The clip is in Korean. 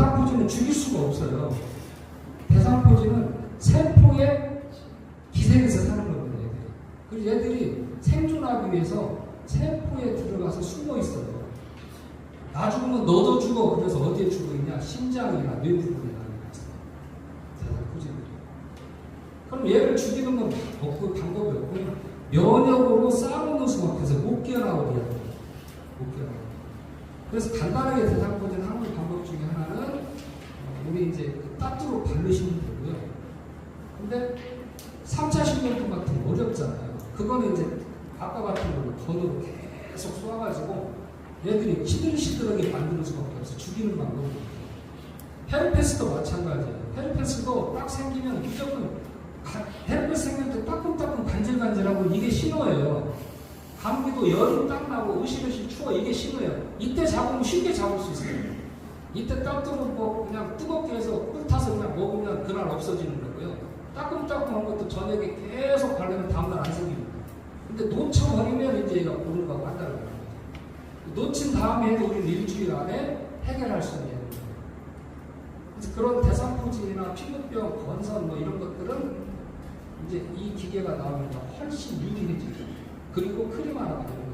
대상포진은 죽일 수가 없어요. 대상포진은 세포의 기생에서 사는 겁니다. 얘들이. 그리고 얘들이 생존하기 위해서 세포에 들어가서 숨어 있어요. 나 죽으면 너도 죽어. 그래서 어디에 죽어 있냐? 심장이나 뇌 부분에 나는 거죠. 대상포진들이. 그럼 얘를 죽이는 건 없고 방법이 없고요. 면역으로 쌓아놓는 수밖에서 못 깨어나오게 해요. 못 깨어나오게. 그래서 간단하게 대상포진 하는 방법 중에 하나는 어, 우리 이제 그 따뚜로 바르시면 되고요. 근데 3차 신경통 같은 거 어렵잖아요. 그거는 이제 아까 같은 걸로 건으로 계속 쏘아가지고 얘들이 시들시들하게 만드는 수밖에 없어. 죽이는 없어요. 헤르페스도 마찬가지예요. 헤르페스도 딱 생기면 무조건 가- 헤르페스 생길 때 따끔따끔 간질간질하고 이게 신호예요. 감기도 열이 딱 나고 으실으실 추워 이게 신호예요. 이때 잡으면 쉽게 잡을 수 있어요. 이때 따뜻한 뭐 그냥 그냥 그날 없어지는 거고요. 따끔따끔한 것도 저녁에 계속 바르면 다음날 안 생깁니다. 근데 놓쳐버리면 이제 얘가 오는 거하고 한다는 거예요. 놓친 다음에 우리는 일주일 안에 해결할 수 있는 거예요. 그런 대상포진이나 피부병, 건선 뭐 이런 것들은 이제 이 기계가 나오니까 훨씬 유리해지죠. 그리고 크림 하나 바르면